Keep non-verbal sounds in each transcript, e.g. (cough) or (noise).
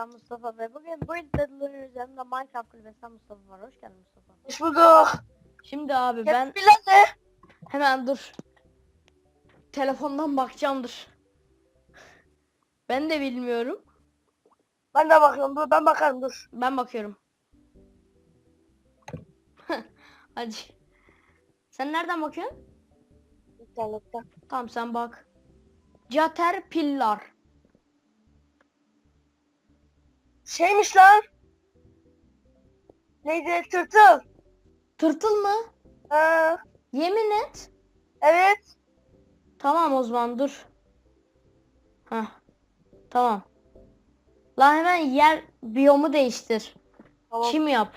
ben Mustafa ve bugün bu iddiaların üzerinde Minecraft kulübesinden Mustafa var. Hoş geldin Mustafa. Hoş bulduk. Şimdi abi ben ne? hemen dur. Telefondan bakacağım dur. Ben de bilmiyorum. Ben de bakıyorum. Dur, ben bakarım dur. Ben bakıyorum. (laughs) Hadi. Sen nereden bakıyorsun? İnternetten. Tamam sen bak. Caterpillar. Şeymiş lan. Neydi? Tırtıl. Tırtıl mı? Ha, Yemin et. evet. Tamam o zaman dur. Heh. Tamam. Lan hemen yer biyomu değiştir. Tamam. Çim yap.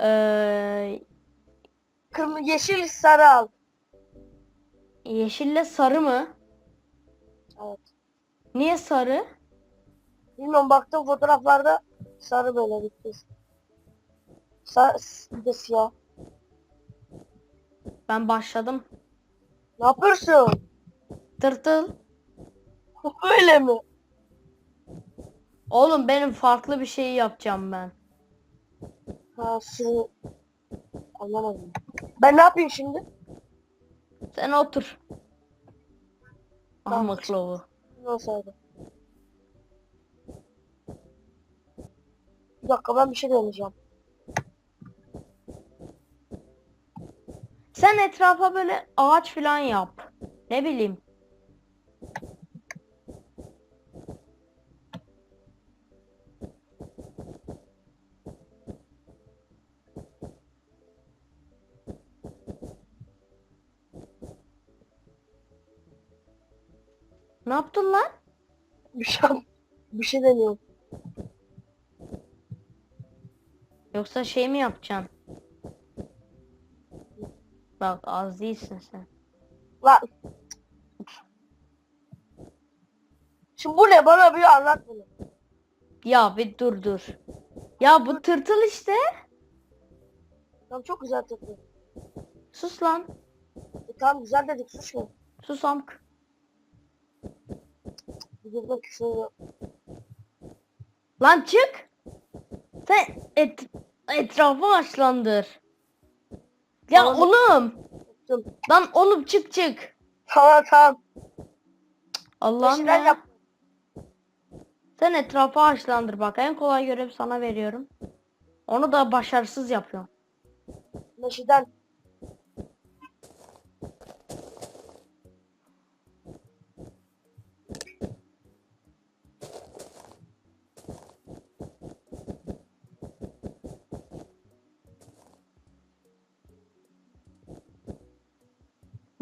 Ee, Kırmızı, yeşil, sarı al. yeşille sarı mı? Evet. Niye sarı? Bilmiyorum baktım fotoğraflarda sarı böyle bitti. Sa bir de siyah. Ben başladım. Ne yapıyorsun? Tırtıl. (laughs) Böyle mi? Oğlum benim farklı bir şey yapacağım ben. Ha sürü. Anlamadım. Ben ne yapayım şimdi? Sen otur. Tamam. Ahmak lovu. Ne Bir dakika ben bir şey deneyeceğim. Sen etrafa böyle ağaç falan yap. Ne bileyim. Ne yaptın lan? Bir şey bir şey deniyorum. Yoksa şey mi yapacaksın? Bak az değilsin sen. Lan. Şimdi bu ne? Bana bir anlat bunu. Ya bir dur dur. Ya bu tırtıl işte. Tamam çok güzel tuttu. Sus lan. E, tamam güzel dedik suç mu? Sus amk. Lan çık. Sen et, etrafı açlandır. Ya Tamam. oğlum. Lan oğlum çık çık. Tamam tamam. Allah'ım Peşinden ya. yap. Sen etrafı açlandır bak. En kolay görev sana veriyorum. Onu da başarısız yapıyorum. Meşiden.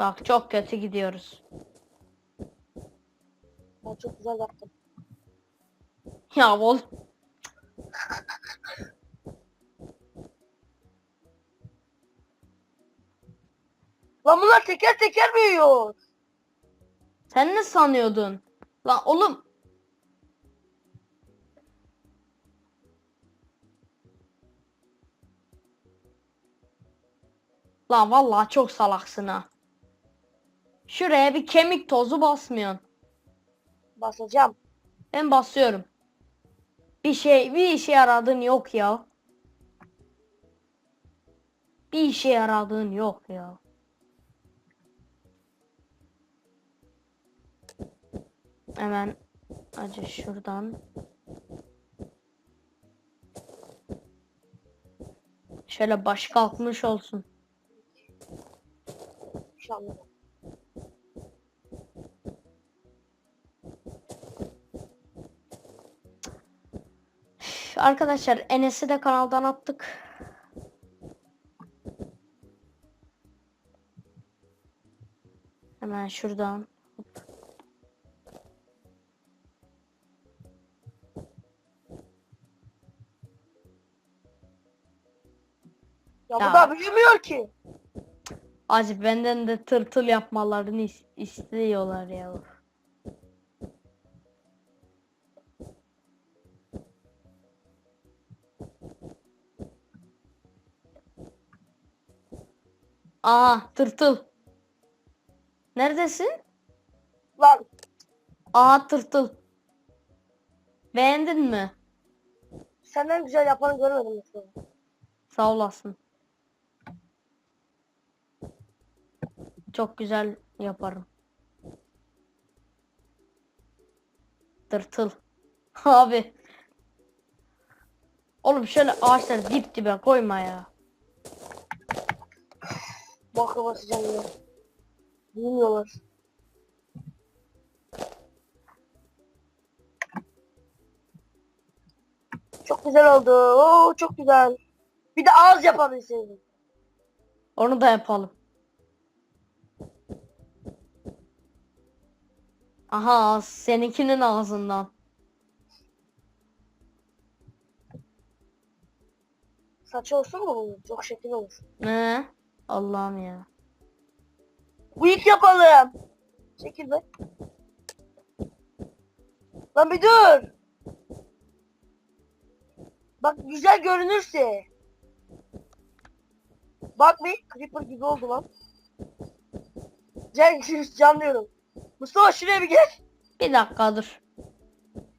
Bak çok kötü gidiyoruz. Ben çok güzel yaptım. Ya oğlum. Lan bunlar teker teker büyüyor. Sen ne sanıyordun? Lan oğlum. Lan vallahi çok salaksın ha. Şuraya bir kemik tozu basmıyorsun. Basacağım. Ben basıyorum. Bir şey bir işe yaradığın yok ya. Bir işe yaradığın yok ya. Hemen acı şuradan. Şöyle baş kalkmış olsun. Şu Arkadaşlar Enes'i de kanaldan attık. Hemen şuradan. Ya, Ya. bu da büyümüyor ki. Acı benden de tırtıl yapmalarını is- istiyorlar ya. Aa tırtıl. Neredesin? Lan Aa tırtıl. Beğendin mi? Senden güzel yapanı görmedim Mustafa. Sağ olasın. Çok güzel yaparım. Tırtıl. (laughs) Abi. Oğlum şöyle ağaçları dip dibe koyma ya. Bakı basacağım ya. Bilmiyorlar. Çok güzel oldu. Oo çok güzel. Bir de ağız yapabilseydim. Onu da yapalım. Aha seninkinin ağzından. Saçı olsun mu bunun? Çok şekil olur. Ne? Allah'ım ya. Bıyık yapalım. Çekil be. Lan bir dur. Bak güzel görünürse. Bak bir creeper gibi oldu lan. Can, canlıyorum. Mustafa şuraya bir gel. Bir dakika dur.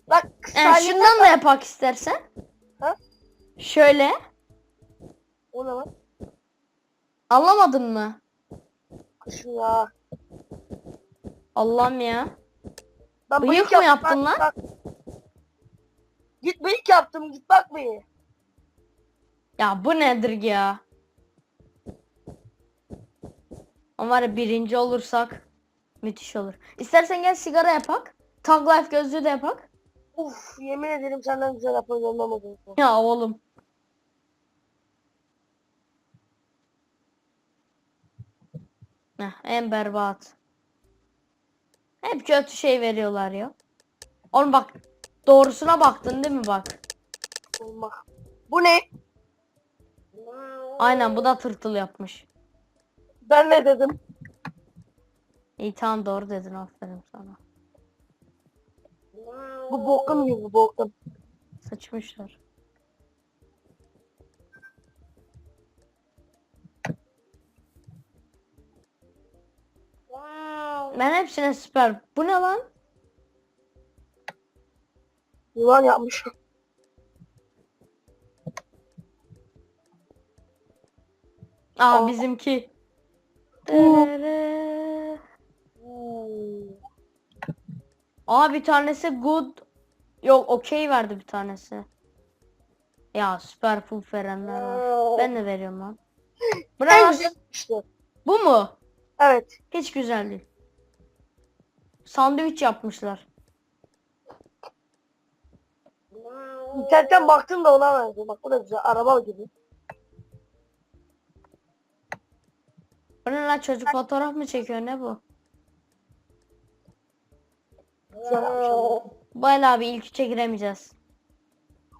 Bak E, Salim- şundan da yapak istersen. Ha? Şöyle. O ne lan? Anlamadın mı? Ya. Allah'ım ya. Ben Bıyık mı yaptım, yaptın lan? bak. Git bıyık yaptım git bak bir. Ya bu nedir ya? Ama birinci olursak müthiş olur. İstersen gel sigara yapak. Tag life gözlüğü de yapak. Uf yemin ederim senden güzel yapan olmamadı. Ya oğlum. Heh, en berbat. Hep kötü şey veriyorlar ya. Oğlum bak doğrusuna baktın değil mi bak. Olmak. Bu ne? Aynen bu da tırtıl yapmış. Ben ne dedim? İyi tamam doğru dedin aferin sana. Bu bokum gibi bu bokum. Sıçmışlar. Ben hepsine süper. Bu ne lan? Yılan yapmış. Aa Aa. bizimki. Hmm. Aa bir tanesi good. Yok okey verdi bir tanesi. Ya süper puf verenler var. Ben de veriyorum lan. (gasps) İşte. Bu mu? Evet. Hiç güzel değil. Sandviç yapmışlar. İnternetten baktım da ona verdim. Bak bu da güzel. Araba gibi. Bu ne lan çocuk fotoğraf mı çekiyor ne bu? Ama. El abi ilk üçe giremeyeceğiz.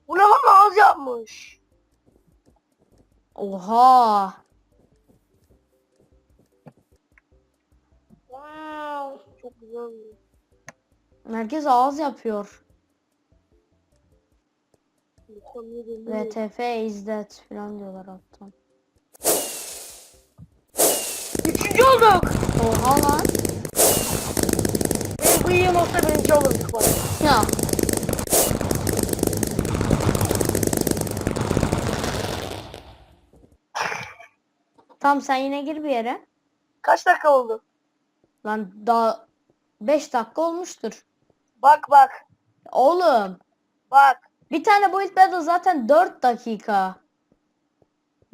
Bu ne lan ağız yapmış. Oha. Çok güzel. Herkes ağız yapıyor. VTF dead falan diyorlar alttan. Üçüncü olduk. Oha lan. Benim bıyığım olsa birinci olurduk bak. Ya. Tamam sen yine gir bir yere. Kaç dakika oldu? Lan daha 5 dakika olmuştur. Bak bak. Oğlum. Bak. Bir tane build battle zaten 4 dakika.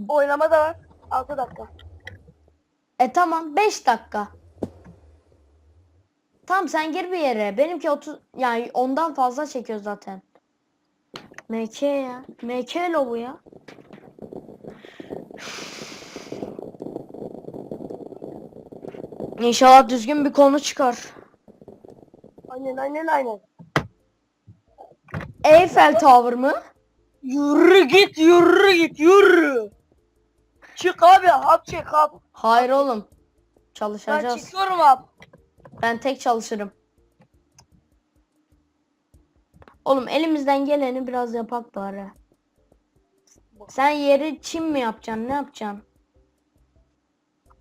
Oynama da var. 6 dakika. E tamam 5 dakika. Tamam sen gir bir yere. Benimki 30 yani ondan fazla çekiyor zaten. MK ya. MK lobu ya. İnşallah düzgün bir konu çıkar. Aynen aynen aynen. Eiffel Tower mı? Yürü git yürü git yürü. Çık abi hap çek hap. Hayır oğlum. Ben Çalışacağız. çıkıyorum hap. Ben tek çalışırım. Oğlum elimizden geleni biraz yapak bari. Sen yeri çim mi yapacaksın? Ne yapacaksın?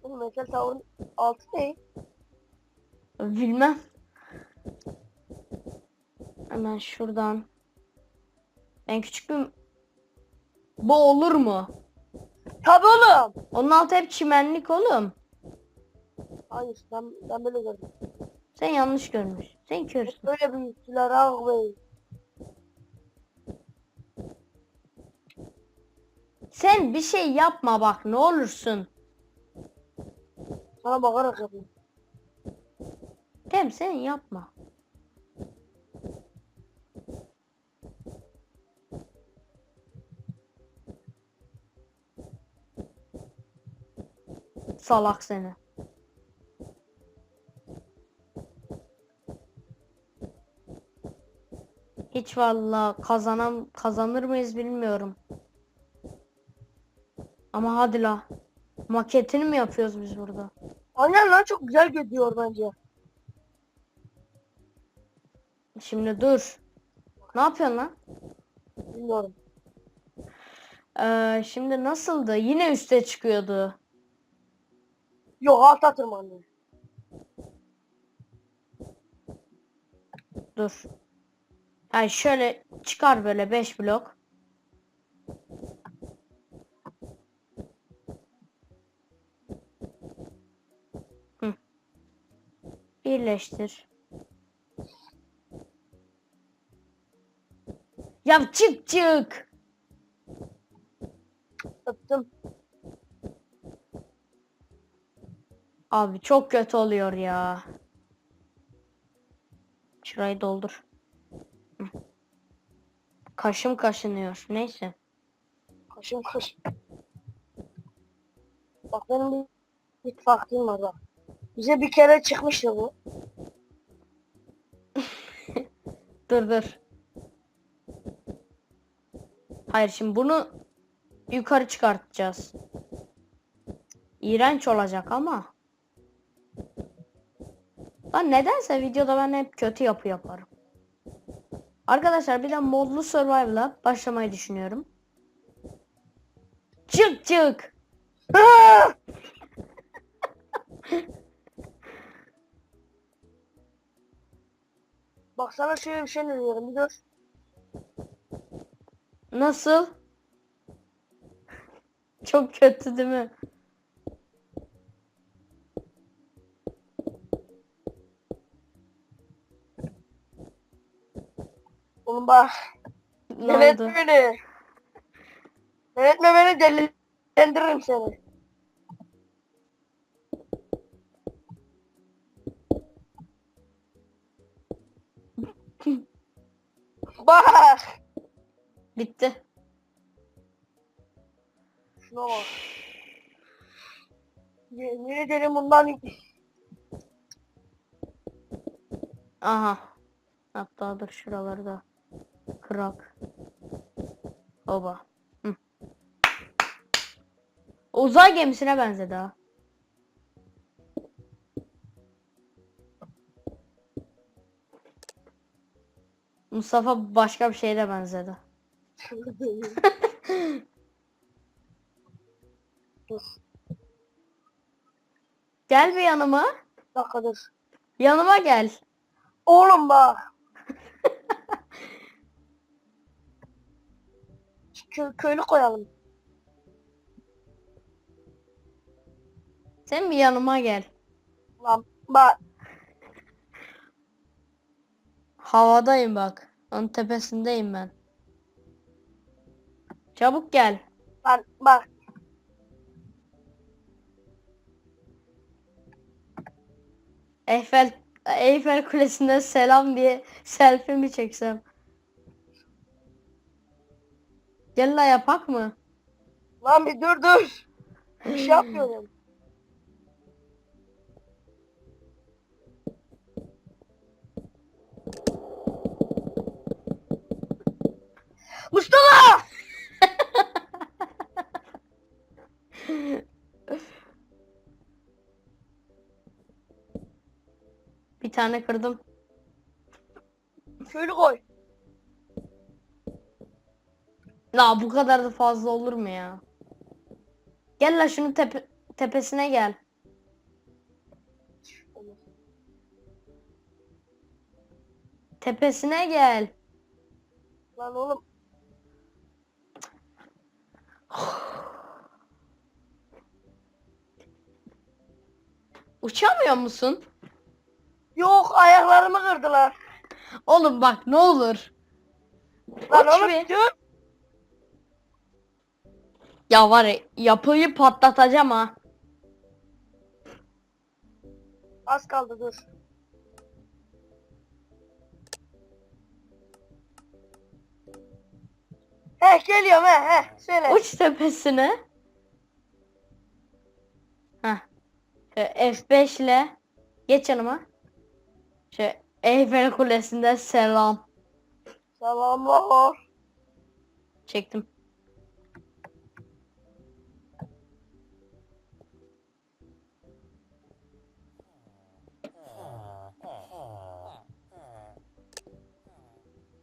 Oğlum Eiffel Tower'ın altı ne? Bilmem. Hemen şuradan En küçük bir... Bu olur mu? Tabii oğlum. Onun altı hep çimenlik oğlum. Hayır ben, ben böyle gördüm. Sen yanlış görmüş. Sen körsün. Böyle büyüttüler ah bey. Sen bir şey yapma bak ne olursun. Sana bakarak yapıyorum. Tem sen yapma. Salak seni. Hiç valla kazanam kazanır mıyız bilmiyorum. Ama hadi la. Maketini mi yapıyoruz biz burada? Aynen lan çok güzel gidiyor bence. Şimdi dur. Ne yapıyorsun lan? Bilmiyorum. Ee, şimdi nasıldı? Yine üste çıkıyordu. Yok alta tırmanıyor. Dur. Yani şöyle çıkar böyle 5 blok. Birleştir. Ya çık çık. Öptüm. Abi çok kötü oluyor ya. Şurayı doldur. Kaşım kaşınıyor. Neyse. Kaşım kaş. Bak benim bir ittifakım var bak. Bize bir kere çıkmıştı bu. (laughs) Dur dur. Hayır şimdi bunu yukarı çıkartacağız. İğrenç olacak ama. Lan nedense videoda ben hep kötü yapı yaparım. Arkadaşlar bir de modlu survival'a başlamayı düşünüyorum. Çık çık. (laughs) (laughs) Bak sana şöyle bir şey öneriyorum bir dur. Nasıl? (laughs) Çok kötü değil mi? Oğlum bak. Ne Evet oldu? beni. Evet beni delilendiririm seni. Bitti. Şuna bak. Yemin ederim bundan Aha. Hatta dur şuraları da kırak. Oba. Hı. Uzay gemisine benzedi ha. Mustafa başka bir şeye de benzedi. Dur. (laughs) Gel bir yanıma. Bir dakika dur. Yanıma gel. Oğlum bak. (laughs) Kö köylü koyalım. Sen bir yanıma gel. Lan bak. Havadayım bak. Onun tepesindeyim ben. Çabuk gel. Lan bak. Eyfel Eyfel Kulesi'ne selam diye selfie mi çeksem? Gel la yapak mı? Lan bir dur dur. Bir şey yapmıyorum. Mustafa! Bir tane kırdım. Şöyle koy. La bu kadar da fazla olur mu ya? Gel la şunun tepe tepesine gel. Tepesine gel. Lan oğlum. Uçamıyor musun? Yok ayaklarımı kırdılar. Oğlum bak ne olur. Lan Uç oğlum bir. dur. Ya var ya yapıyı patlatacağım ha. Az kaldı dur. Heh geliyorum he he söyle. Uç tepesine. Heh. Şöyle F5 ile geç yanıma. Şöyle Eyfel Kulesi'nde selam. Selamlar. Çektim.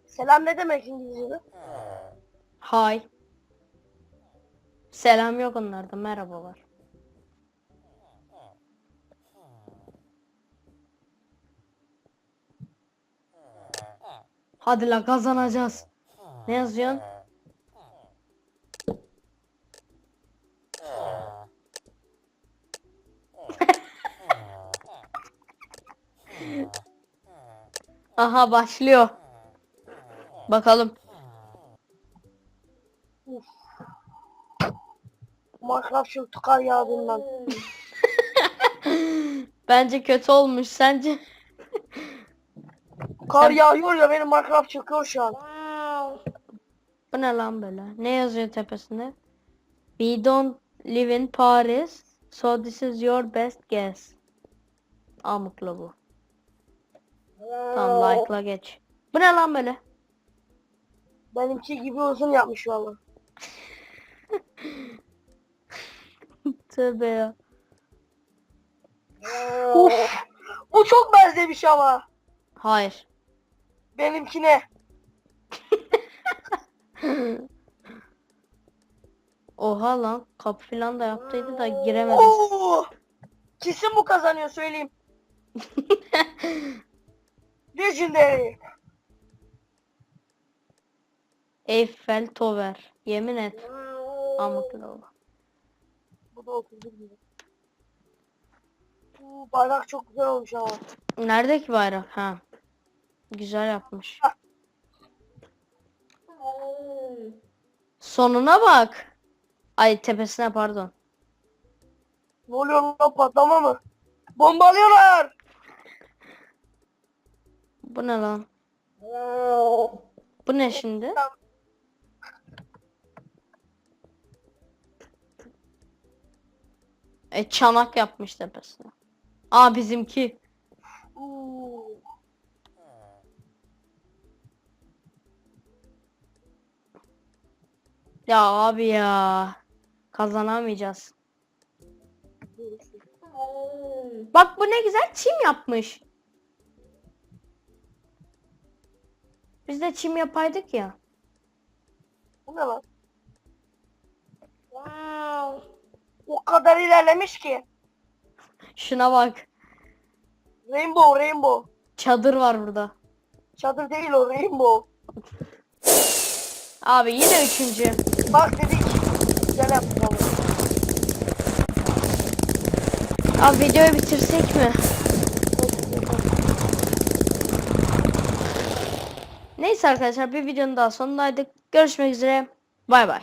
Selam ne demek İngilizce'de? Hi. Selam yok onlarda. Merhaba var. Hadi la kazanacağız. Ne yazıyorsun? (laughs) Aha başlıyor. Bakalım. Minecraft çok tıkar yağdığından. (laughs) Bence kötü olmuş sence? Kar yağıyor ya benim Minecraft çöküyor şu an. Bu ne lan böyle? Ne yazıyor tepesinde? We don't live in Paris, so this is your best guess. Amıkla bu. Tamam like'la geç. Bu ne lan böyle? Benimki gibi uzun yapmış valla. (laughs) Tövbe ya. Uf. Bu çok benzemiş ama. Hayır. Benimkine. Oha lan kapı falan da yaptıydı da giremedim. Oo. Kesin bu kazanıyor söyleyeyim. (laughs) Legendary. Eiffel Tower. Yemin et. Amıkla bu. Bu da 31 gibi. Bu bayrak çok güzel olmuş ama. Neredeki bayrak? Ha. Güzel yapmış. Sonuna bak. Ay tepesine pardon. Ne oluyor lan patlama mı? Bombalıyorlar. Bu ne lan? Bu ne şimdi? E çanak yapmış tepesine. Aa bizimki. Oo. Ya abi ya. Kazanamayacağız. Bak bu ne güzel çim yapmış. Biz de çim yapaydık ya. Bu ne lan? O kadar ilerlemiş ki. Şuna bak. Rainbow, rainbow. Çadır var burada. Çadır değil o, rainbow. Abi yine üçüncü. Bak dedik. Güzel yaptık. Abi videoyu bitirsek mi? Neyse arkadaşlar bir videonun daha sonundaydık. Görüşmek üzere. Bay bay.